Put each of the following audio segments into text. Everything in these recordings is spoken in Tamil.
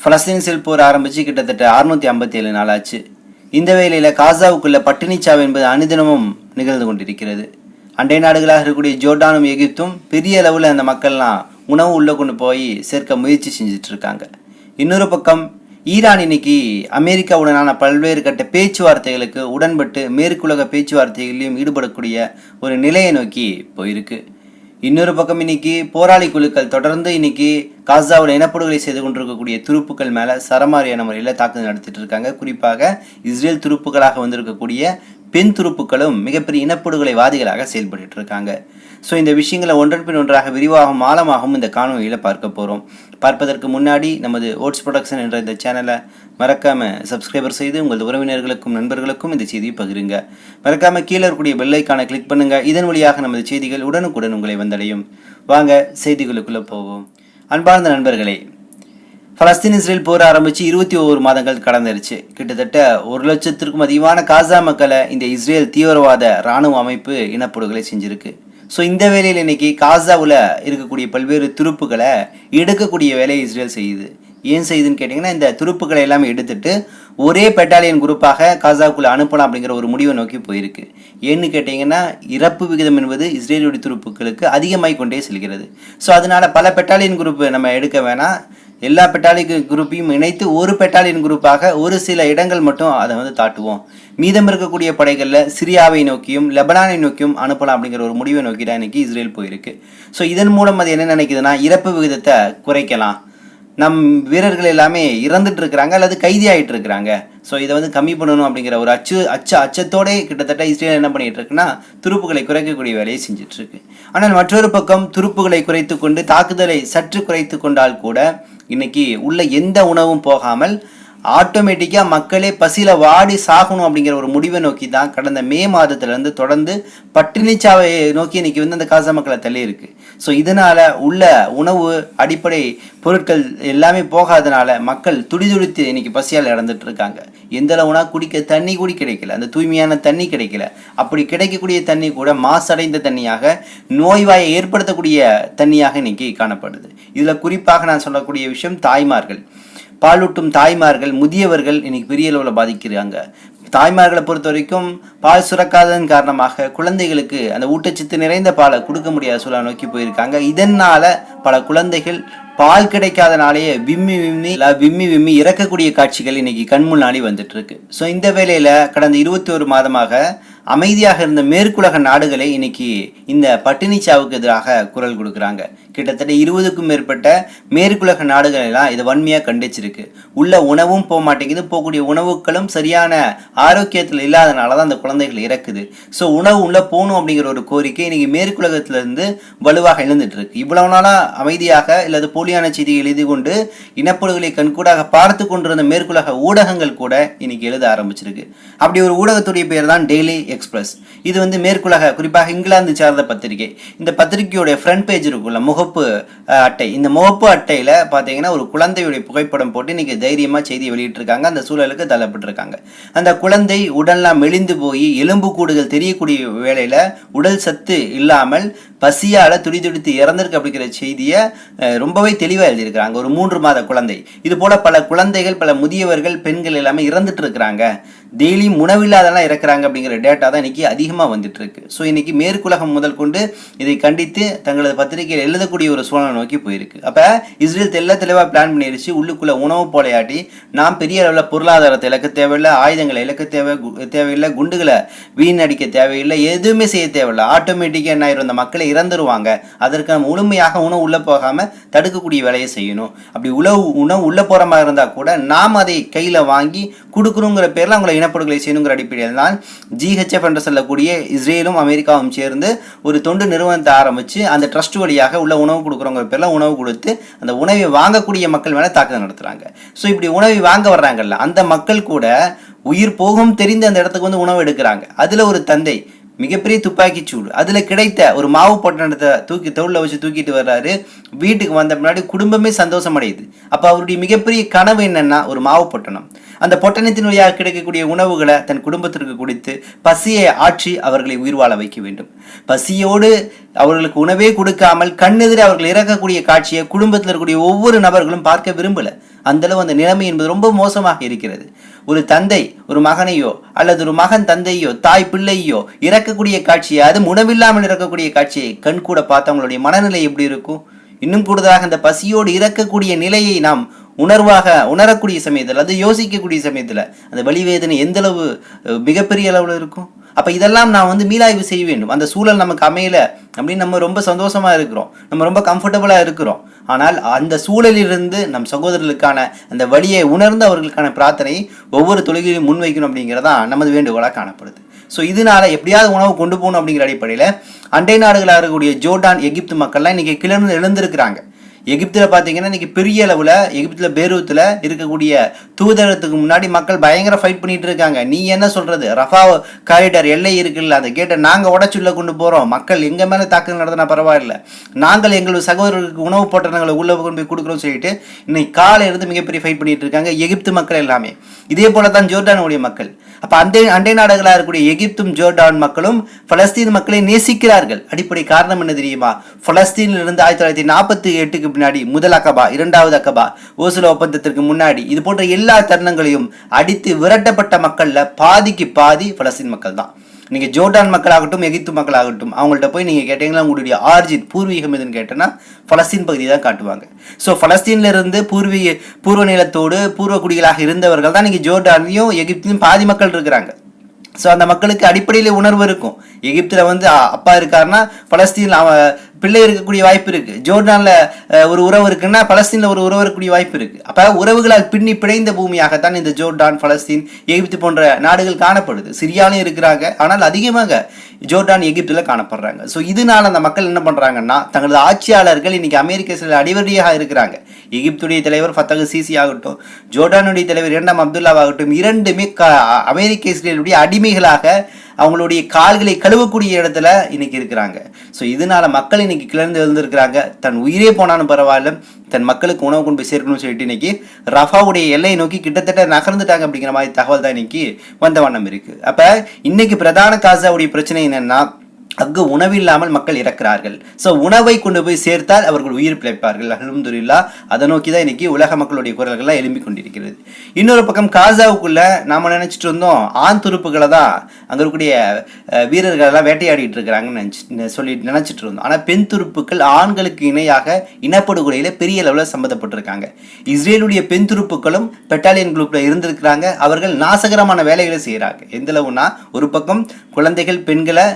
பலஸ்தீன் செல் போர் ஆரம்பித்து கிட்டத்தட்ட அறுநூத்தி ஐம்பத்தி ஏழு நாளாச்சு. இந்த வேளையில் காசாவுக்குள்ள பட்டினிச்சாவு என்பது அனுதினமும் நிகழ்ந்து கொண்டிருக்கிறது. அண்டை நாடுகளாக இருக்கக்கூடிய ஜோர்டானும் எகிப்தும் பெரிய அளவில் அந்த மக்கள்லாம் உணவு உள்ளே கொண்டு போய் சேர்க்க முயற்சி செஞ்சுட்டு இருக்காங்க இன்னொரு பக்கம் ஈரான் இன்னைக்கு அமெரிக்காவுடனான பல்வேறு கட்ட பேச்சுவார்த்தைகளுக்கு உடன்பட்டு மேற்குலக பேச்சுவார்த்தைகளிலும் ஈடுபடக்கூடிய ஒரு நிலையை நோக்கி போயிருக்கு. இன்னொரு பக்கம் இன்னைக்கு போராளி குழுக்கள் தொடர்ந்து இன்னைக்கு காசாவில் இனப்படுகொலை செய்து கொண்டிருக்கக்கூடிய துருப்புக்கள் மேலே சரமாரியான முறையில் தாக்குதல் நடத்திட்டு இருக்காங்க. குறிப்பாக இஸ்ரேல் துருப்புகளாக வந்திருக்கக்கூடிய பெண் துருப்புக்களும் மிகப்பெரிய இனப்படுகொலை வாதிகளாக செயல்பட்டு இருக்காங்க. ஸோ இந்த விஷயங்களை ஒன்றன் பின் ஒன்றாக விரிவாகவும் ஆழமாகவும் இந்த காணொலியில் பார்க்க போகிறோம் பார்ப்பதற்கு முன்னாடி நமது ஓட்ஸ் ப்ரொடக்ஷன் என்ற இந்த சேனலை மறக்காமல் சப்ஸ்கிரைபர் செய்து உங்கள் உறவினர்களுக்கும் நண்பர்களுக்கும் இந்த செய்தியை பகிருங்க. மறக்காமல் கீழே இருக்கக்கூடிய பெல்லைக்கான கிளிக் பண்ணுங்க. இதன் வழியாக நமது செய்திகள் உடனுக்குடன் உங்களை வந்தடையும். வாங்க செய்திகளுக்குள்ளே போவோம். அன்பார்ந்த நண்பர்களே பலஸ்தீன் இஸ்ரேல் போர் ஆரம்பிச்சு இருபத்தி ஒவ்வொரு மாதங்கள் கடந்துருச்சு. கிட்டத்தட்ட ஒரு லட்சத்திற்கும் அதிகமான காசா மக்களை இந்த இஸ்ரேல் தீவிரவாத இராணுவ அமைப்பு இனப்படுகொலை செஞ்சிருக்கு. ஸோ இந்த வேலையில் இன்னைக்கு காசாவில் இருக்கக்கூடிய பல்வேறு துருப்புகளை எடுக்கக்கூடிய வேலையை இஸ்ரேல் செய்யுது. ஏன் செய்யுதுன்னு கேட்டிங்கன்னா இந்த துருப்புக்களை எல்லாமே எடுத்துட்டு ஒரே பெட்டாலியன் குரூப்பாக காசாவுக்குள்ளே அனுப்பலாம் அப்படிங்கிற ஒரு முடிவை நோக்கி போயிருக்கு. ஏன்னு கேட்டிங்கன்னா இறப்பு விகிதம் என்பது இஸ்ரேலுடைய துருப்புக்களுக்கு அதிகமாகிக் கொண்டே செல்கிறது. ஸோ அதனால பல பெட்டாலியன் குரூப் நம்ம எடுக்க வேணாம். எல்லா பெட்டாலியன் குரூப்பையும் இணைத்து ஒரு பெட்டாலியன் குரூப்பாக ஒரு சில இடங்கள் மட்டும் அதை வந்து தாட்டுவோம். மீதம் இருக்கக்கூடிய படைகளில் சிரியாவை நோக்கியும் லெபனானை நோக்கியும் அனுப்பலாம் அப்படிங்கிற ஒரு முடிவை நோக்கி தான் இன்றைக்கி இஸ்ரேல் போயிருக்கு. ஸோ இதன் மூலம் அது என்ன நினைக்குதுன்னா இறப்பு விகிதத்தை குறைக்கலாம். நம் வீரர்கள் எல்லாமே இறந்துட்டு இருக்கிறாங்க அல்லது கைதி ஆகிட்டு இருக்கிறாங்க ஸோ இதை வந்து கம்மி பண்ணணும் அப்படிங்கிற ஒரு அச்சு அச்ச அச்சத்தோடே கிட்டத்தட்ட இஸ்ரேல் என்ன பண்ணிட்டு இருக்குன்னா துருப்புகளை குறைக்கக்கூடிய வேலையை செஞ்சுட்டு இருக்கு ஆனால் மற்றொரு பக்கம் துருப்புகளை குறைத்து கொண்டு தாக்குதலை சற்று குறைத்து கொண்டால் கூட இன்னைக்கு உள்ள எந்த உணவும் போகாமல் ஆட்டோமேட்டிக்காக மக்களே பசியில் வாடி சாகணும் அப்படிங்கிற ஒரு முடிவை நோக்கி தான் கடந்த மே மாதத்துலேருந்து தொடர்ந்து பட்டினிச்சாவை நோக்கி இன்னைக்கு வந்து அந்த காசா மக்களை தள்ளியிருக்கு ஸோ இதனால் உள்ள உணவு அடிப்படை பொருட்கள் எல்லாமே போகாதனால மக்கள் துடிதுடித்து இன்னைக்கு பசியால் இறந்துட்டு இருக்காங்க. எந்த அளவுனா குடிக்க தண்ணி கூட கிடைக்கல. அந்த தூய்மையான தண்ணி கிடைக்கல. அப்படி கிடைக்கக்கூடிய தண்ணி கூட மாசடைந்த தண்ணியாக நோய்வாயை ஏற்படுத்தக்கூடிய தண்ணியாக இன்றைக்கி காணப்படுது. இதில் குறிப்பாக நான் சொல்லக்கூடிய விஷயம் தாய்மார்கள். பாலூட்டும் தாய்மார்கள் முதியவர்கள் இன்னைக்கு பெரிய அளவில் பாதிக்கிறாங்க. தாய்மார்களை பொறுத்த வரைக்கும் பால் சுரக்காததன் காரணமாக குழந்தைகளுக்கு அந்த ஊட்டச்சத்து நிறைந்த பாலை கொடுக்க முடியாத சூழலை நோக்கி போயிருக்காங்க. இதனால் பல குழந்தைகள் பால் கிடைக்காதனாலேயே விம்மி விம்மி விம்மி விம்மி இறக்கக்கூடிய காட்சிகள் இன்னைக்கு கண் முன்னாடி வந்துட்டு இருக்கு. ஸோ இந்த வேலையில் கடந்த இருபத்தி ஒரு மாதமாக அமைதியாக இருந்த மேற்குலக நாடுகளை இன்னைக்கு இந்த பட்டினி சாவுக்கு எதிராக குரல் கொடுக்குறாங்க. கிட்டத்தட்ட இருபதுக்கும் மேற்பட்ட மேற்குலக நாடுகள் எல்லாம் இதை வன்மையாக கண்டிச்சிருக்கு. உள்ள உணவும் போக மாட்டேங்குது. போகக்கூடிய உணவுகளும் சரியான ஆரோக்கியத்தில் இல்லாதனால தான் அந்த குழந்தைகள் இறக்குது. ஸோ உணவு உள்ளே போகணும் அப்படிங்கிற ஒரு கோரிக்கை இன்னைக்கு மேற்குலகத்துல இருந்து வலுவாக எழுந்துட்டு இருக்கு இவ்வளவு நாளாக அமைதியாக இல்லது போலியான செய்தியை எழுதி கொண்டு இனப்படுகொலை கண்கூடாக பார்த்து கொண்டிருந்த மேற்குலக ஊடகங்கள் கூட இன்னைக்கு எழுத ஆரம்பிச்சிருக்கு. அப்படி ஒரு ஊடகத்துடைய பேர் தான் டெய்லி எக்ஸ்பிரஸ் இது வந்து மேற்குலக குறிப்பாக இங்கிலாந்து சார்ந்த பத்திரிகை. இந்த பத்திரிகையுடைய ஃப்ரண்ட் பேஜ் இருக்குல்ல முகப்பு அட்டை. இந்த முகப்பு அட்டையில பாத்தீங்கன்னா ஒரு குழந்தையுடைய புகைப்படம் போட்டு இன்னைக்கு தைரியமா செய்தி வெளியிட்டிருக்காங்க. அந்த சூழலுக்கு தள்ளப்பட்டிருக்காங்க. அந்த குழந்தை உடல்லாம் மெலிந்து போய் எலும்பு கூடுகள் தெரியக்கூடிய வேளையில உடல் சத்து இல்லாமல் பசியால துடிதுடித்து இறந்திருக்கு அப்படிங்கிற செய்தியை அஹ், ரொம்பவே தெளிவாக எழுதியிருக்கிறாங்க. ஒரு மூன்று மாத குழந்தை. இது போல பல குழந்தைகள் பல முதியவர்கள் பெண்கள் எல்லாமே இறந்துட்டு இருக்கிறாங்க. டெய்லியும் உணவில்லாதெல்லாம் இறக்குறாங்க அப்படிங்கிற டேட்டா தான் இன்னைக்கு அதிகமாக வந்துட்டு இருக்கு ஸோ இன்னைக்கு மேற்குலகம் முதல் கொண்டு இதை கண்டித்து தங்களது பத்திரிகையில் எழுதக்கூடிய ஒரு சூழலை நோக்கி போயிருக்கு. அப்போ இஸ்ரேல் தெல்ல தெளிவாக பிளான் பண்ணிருச்சு. உள்ளுக்குள்ள உணவு போலையாட்டி நாம் பெரிய அளவில் பொருளாதாரத்தை இழக்க தேவையில்லை ஆயுதங்களை இழக்க தேவை தேவையில்லை குண்டுகளை வீணடிக்க தேவையில்லை எதுவுமே செய்ய தேவையில்லை. ஆட்டோமேட்டிக்காக என்ன ஆயிரும்? அந்த மக்களை இறந்துருவாங்க. அதற்கு நம்ம முழுமையாக உணவு உள்ளே போகாமல் தடுக்கக்கூடிய வேலையை செய்யணும். அப்படி உழவு உணவு உள்ளே போகிற மாதிரி இருந்தால் கூட நாம் அதை கையில் வாங்கி கொடுக்கணுங்கிற பேரில் அவங்களை இனப்படுகொலை செய்யணுங்கிற அடிப்படையில் தான் ஜிஹெச்எஃப் என்று சொல்லக்கூடிய இஸ்ரேலும் அமெரிக்காவும் சேர்ந்து ஒரு தொண்டு நிறுவனத்தை ஆரம்பித்து அந்த ட்ரஸ்ட் வழியாக உள்ள உணவு கொடுக்குறவங்க பேரில் உணவு கொடுத்து அந்த உணவை வாங்கக்கூடிய மக்கள் மேலே தாக்குதல் நடத்துகிறாங்க ஸோ இப்படி உணவை வாங்க வர்றாங்கல்ல அந்த மக்கள் கூட உயிர் போகும் தெரிந்து அந்த இடத்துக்கு வந்து உணவு எடுக்கிறாங்க. அதில் ஒரு தந்தை மிகப்பெரிய துப்பாக்கி சூடு அதில் கிடைத்த ஒரு மாவு பொட்டணத்தை தூக்கி தோளில் வச்சு தூக்கிட்டு வர்றாரு. வீட்டுக்கு வந்த முன்னாடி குடும்பமே சந்தோஷம் அடையுது அப்போ அவருடைய மிகப்பெரிய கனவு என்னன்னா ஒரு மாவு பொட்டணம். அந்த பொட்டணத்தின் வழியாக கிடைக்கக்கூடிய உணவுகளை தன் குடும்பத்திற்கு கொடுத்து பசியை ஆற்றி அவர்களை உயிர் வாழ வைக்க வேண்டும். பசியோடு அவர்களுக்கு உணவே கொடுக்காமல் கண்ணெதிரே அவர்கள் இறக்கக்கூடிய காட்சியை குடும்பத்தில் இருக்கக்கூடிய ஒவ்வொரு நபர்களும் பார்க்க விரும்பல. அந்த அளவு அந்த நிலைமை என்பது ரொம்ப மோசமாக இருக்கிறது. ஒரு தந்தை ஒரு மகனையோ அல்லது ஒரு மகன் தந்தையோ தாய் பிள்ளையோ இறக்கக்கூடிய காட்சியை அதுவும் உணவில்லாமல் இறக்கக்கூடிய காட்சியை கண் கூட பார்த்தவங்களுடைய மனநிலை எப்படி இருக்கும்? இன்னும் கூடுதலாக அந்த பசியோடு இறக்கக்கூடிய நிலையை நாம் உணர்வாக உணரக்கூடிய சமயத்தில் அது யோசிக்கக்கூடிய சமயத்தில் அந்த வழிவேதனை எந்த அளவு மிகப்பெரிய அளவில் இருக்கும்? அப்போ இதெல்லாம் நான் வந்து மீளாய்வு செய்ய வேண்டும். அந்த சூழல் நமக்கு அமையல அப்படின்னு நம்ம ரொம்ப சந்தோஷமாக இருக்கிறோம். நம்ம ரொம்ப கம்ஃபர்டபுளாக இருக்கிறோம். ஆனால் அந்த சூழலிலிருந்து நம் சகோதரர்களுக்கான அந்த வழியை உணர்ந்து அவர்களுக்கான பிரார்த்தனையை ஒவ்வொரு தொழுகையிலும் முன்வைக்கணும் அப்படிங்கிறதான் நமது வேண்டுகோளாக காணப்படுது. ஸோ இதனால எப்படியாவது உணவு கொண்டு போகணும் அப்படிங்கிற அடிப்படையில் அண்டை நாடுகளாக இருக்கக்கூடிய ஜோர்டான் எகிப்து மக்கள்லாம் இன்றைக்கி கிளர்ந்து எழுந்திருக்கிறாங்க. எகிப்தில் பார்த்தீங்கன்னா இன்றைக்கி பெரிய அளவில் எகிப்தில் பேரூத்தில் இருக்கக்கூடிய தூதரத்துக்கு முன்னாடி மக்கள் பயங்கர ஃபைட் பண்ணிட்டு இருக்காங்க. நீ என்ன சொல்கிறது ரஃபா காரிடார் எல்லை இருக்குல்ல அந்த கேட்டை நாங்கள் உடச்சுள்ள கொண்டு போகிறோம் மக்கள் எங்கள் மேலே தாக்குதல் நடத்தினா பரவாயில்ல. நாங்கள் எங்கள் சகோதரர்களுக்கு உணவு பொட்டணங்களை உள்ளே கொண்டு போய் கொடுக்குறோம் சொல்லிட்டு இன்னைக்கு காலையில இருந்து மிகப்பெரிய ஃபைட் பண்ணிட்டு இருக்காங்க எகிப்து மக்கள் எல்லாமே. இதே போல தான் ஜோர்டானுடைய மக்கள். அப்போ அண்டை அண்டை நாடுகளாக இருக்கக்கூடிய எகிப்தும் ஜோர்டான் மக்களும் பலஸ்தீன் மக்களை நேசிக்கிறார்கள். அடிப்படை காரணம் என்ன தெரியுமா? பலஸ்தீனிலிருந்து ஆயிரத்தி தொள்ளாயிரத்தி நாற்பத்தி எட்டுக்கு பின்னாடி முதல் அக்கபா இரண்டாவது அக்கபா ஓசுல ஒப்பந்தத்திற்கு முன்னாடி இது போன்ற எல்லா தருணங்களையும் அடித்து விரட்டப்பட்ட மக்களில் பாதிக்கு பாதி பலஸ்தீன் மக்கள் தான் நீங்கள் ஜோர்டான் மக்களாகட்டும் எகிப்து மக்களாகட்டும் அவங்கள்ட்ட போய் நீங்கள் கேட்டீங்கன்னா உங்களுடைய ஆர்ஜின் பூர்வீகம் எதுன்னு கேட்டேன்னா பலஸ்தீன் பகுதி தான் காட்டுவாங்க. ஸோ பலஸ்தீன்லேருந்து பூர்வீக பூர்வ நிலத்தோடு பூர்வ குடிகளாக இருந்தவர்கள் தான் நீங்கள் ஜோர்டான்லையும் எகிப்திலையும் பாதி மக்கள் இருக்கிறாங்க. ஸோ அந்த மக்களுக்கு அடிப்படையில் உணர்வு இருக்கும். எகிப்தில் வந்து அப்பா இருக்காருன்னா பலஸ்தீனில் அவன் பிள்ளை இருக்கக்கூடிய வாய்ப்பு இருக்குது ஜோர்டானில் ஒரு உறவு இருக்குன்னா பலஸ்தீனில் ஒரு உறவு இருக்கக்கூடிய வாய்ப்பு இருக்குது அப்போ உறவுகளால் பின்னி பிணைந்த பூமியாகத்தான் இந்த ஜோர்டான் பலஸ்தீன் எகிப்து போன்ற நாடுகள் காணப்படுது. சிரியாலையும் இருக்கிறாங்க. ஆனால் அதிகமாக ஜோர்டான் எகிப்தில் காணப்படுறாங்க. ஸோ இதனால அந்த மக்கள் என்ன பண்ணுறாங்கன்னா தங்களது ஆட்சியாளர்கள் இன்னைக்கு அமெரிக்க சில அடிவடியாக இருக்கிறாங்க. எகிப்துடைய தலைவர் ஃபத்தகு சிசி ஆகட்டும் ஜோர்டானுடைய தலைவர் இரண்டாம் அப்துல்லாவாகட்டும் இரண்டுமே க அமெரிக்க இஸ்ரேலுடைய அடிமைகளாக அவங்களுடைய கால்களை கழுவக்கூடிய இடத்துல இன்னைக்கு இருக்கிறாங்க. ஸோ இதனால மக்கள் இன்னைக்கு கிளர்ந்து எழுந்திருக்கிறாங்க. தன் உயிரே போனாலும் பரவாயில்ல. தன் மக்களுக்கு உணவு கொண்டு போய் சேர்க்கணும்னு சொல்லிட்டு இன்னைக்கு ரஃபாவுடைய எல்லையை நோக்கி கிட்டத்தட்ட நகர்ந்துட்டாங்க அப்படிங்கிற மாதிரி தகவல் தான் இன்னைக்கு வந்த வண்ணம் இருக்கு. அப்ப இன்னைக்கு பிரதான காசாவுடைய பிரச்சனை என்னன்னா அங்கு உணவில்லாமல் மக்கள் இறக்கிறார்கள். ஸோ உணவை கொண்டு போய் சேர்த்தால் அவர்கள் உயிர் பிழைப்பார்கள். அலமதுல்லா அதை நோக்கி தான் இன்னைக்கு உலக மக்களுடைய குரல்கள்லாம் எழும்பி கொண்டிருக்கிறது. இன்னொரு பக்கம் காசாவுக்குள்ள நாம நினைச்சிட்டு இருந்தோம் ஆண் துருப்புகளை தான் அங்க இருக்கக்கூடிய வீரர்களெல்லாம் வீரர்கள் எல்லாம் வேட்டையாடிட்டு இருக்கிறாங்கன்னு நினைச்சு சொல்லி நினைச்சிட்டு இருந்தோம். ஆனா பெண் துருப்புக்கள் ஆண்களுக்கு இணையாக இனப்படுகொலையில பெரிய அளவில் சம்மந்தப்பட்டிருக்காங்க. இஸ்ரேலுடைய பெண் துருப்புக்களும் பெட்டாலியன் குரூப்ல இருந்திருக்கிறாங்க. அவர்கள் நாசகரமான வேலைகளை செய்கிறாங்க எந்த அளவுனா ஒரு பக்கம் குழந்தைகள் பெண்களை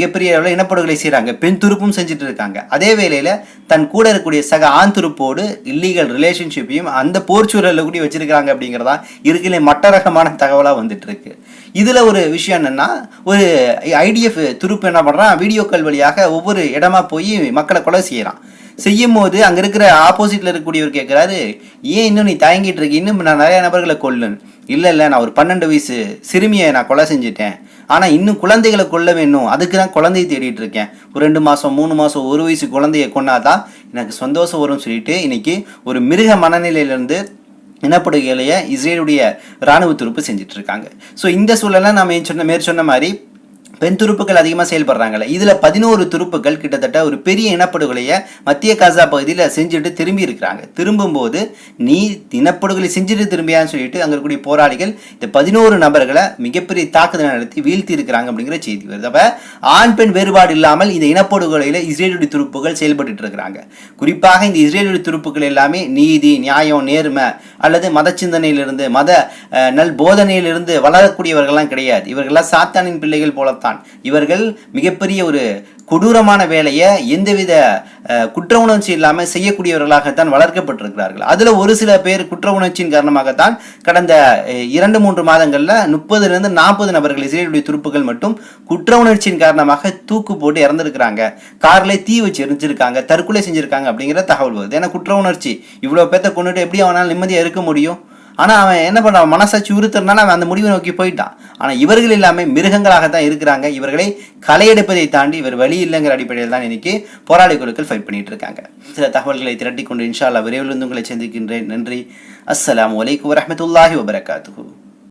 மிகப்பெரிய அளவில் இனப்படுகொலை செய்கிறாங்க பெண் துருப்பும் செஞ்சுட்டு இருக்காங்க. அதே வேளையில் தன் கூட இருக்கக்கூடிய சக ஆண் துருப்போடு இல்லீகல் ரிலேஷன்ஷிப்பையும் அந்த போர்ச்சூரலில் கூட வச்சிருக்கிறாங்க அப்படிங்கிறதா இருக்கிற மட்ட ரகமான தகவலாக வந்துட்டு இருக்கு ஒரு விஷயம் என்னென்னா ஒரு ஐடிஎஃப் துருப்பு என்ன பண்ணுறான் வீடியோக்கள் வழியாக ஒவ்வொரு இடமா போய் மக்களை கொலை செய்கிறான் செய்யும் போது அங்க இருக்கிற ஆப்போசிட்ல இருக்கக்கூடியவர் கேட்கிறாரு ஏன் இன்னும் நீ தயங்கிட்டு இருக்கு. இன்னும் நான் நிறைய நபர்களை கொல்லுன்னு. இல்ல இல்ல நான் ஒரு பன்னெண்டு வயசு சிறுமியை நான் கொலை செஞ்சுட்டேன். ஆனா இன்னும் குழந்தைகளை கொல்ல வேணும். அதுக்கு தான் குழந்தையை தேடிட்டு இருக்கேன். ஒரு ரெண்டு மாசம் மூணு மாசம் ஒரு வயசு குழந்தைய கொண்டாதான் எனக்கு சந்தோஷம் வரும்னு சொல்லிட்டு இன்னைக்கு ஒரு மிருக மனநிலையிலிருந்து இனப்படுகையிலேயே இஸ்ரேலுடைய இராணுவ துருப்பு செஞ்சுட்டு இருக்காங்க. ஸோ இந்த சூழலை நம்ம சொன்ன மேற் சொன்ன மாதிரி பெண் துருப்புகள் அதிகமாக செயல்படுறாங்கல்ல. இதில் பதினோரு துருப்புகள் கிட்டத்தட்ட ஒரு பெரிய இனப்படுகொலையை மத்திய காசா பகுதியில் செஞ்சுட்டு திரும்பி இருக்கிறாங்க. திரும்பும்போது நீ இனப்படுகொலை செஞ்சுட்டு திரும்பியான்னு சொல்லிட்டு அங்கே இருக்கக்கூடிய போராளிகள் இந்த பதினோரு நபர்களை மிகப்பெரிய தாக்குதல் நடத்தி வீழ்த்தி இருக்கிறாங்க அப்படிங்கிற செய்தி வருது. அப்போ ஆண் பெண் வேறுபாடு இல்லாமல் இந்த இனப்படுகொலையில் இஸ்ரேலுடைய துருப்புகள் செயல்பட்டு இருக்கிறாங்க. குறிப்பாக இந்த இஸ்ரேலுடைய துருப்புகள் எல்லாமே நீதி நியாயம் நேர்மை அல்லது மத சிந்தனையிலிருந்து மத நல் போதனையிலிருந்து வளரக்கூடியவர்கள்லாம் கிடையாது. இவர்கள்லாம் சாத்தானின் பிள்ளைகள் போலத்தான். தான். இவர்கள் மிகப்பெரிய ஒரு கொடூரமான வேலையை எந்தவித குற்ற உணர்ச்சி இல்லாமல் செய்யக்கூடியவர்களாகத்தான் வளர்க்கப்பட்டிருக்கிறார்கள். அதில் ஒரு சில பேர் குற்ற உணர்ச்சியின் காரணமாகத்தான் கடந்த இரண்டு மூன்று மாதங்களில் முப்பதுலேருந்து நாற்பது நபர்கள் இஸ்ரேலுடைய துருப்புகள் மட்டும் குற்ற உணர்ச்சியின் காரணமாக தூக்கு போட்டு இறந்துருக்கிறாங்க. கார்லேயே தீ வச்சு எரிஞ்சிருக்காங்க தற்கொலை செஞ்சுருக்காங்க அப்படிங்கிற தகவல் வருது. ஏன்னா குற்ற உணர்ச்சி. இவ்வளோ பேத்த கொண்டுட்டு எப்படி அவனால் நிம்மதியாக இருக்க முடியும்? ஆனால் அவன் என்ன பண்ணுறான் மனசாட்சி உறுத்துறதுனால அவன் அந்த முடிவை நோக்கி போயிட்டான். ஆனால் இவர்கள் எல்லாமே மிருகங்களாக தான் இருக்கிறாங்க. இவர்களை களையெடுப்பதை தாண்டி இவர் வழி இல்லைங்கிற அடிப்படையில் தான் இன்னைக்கு போராளி குழுக்கள் ஃபைட் பண்ணிட்டு இருக்காங்க. சில தகவல்களை திரட்டி கொண்டு இன்ஷால்லா விரைவில் வந்து உங்களை சந்திக்கின்றேன். நன்றி. அஸ்லாம் வலைக்கு வரமத்துல்லாஹி வபரகாத்து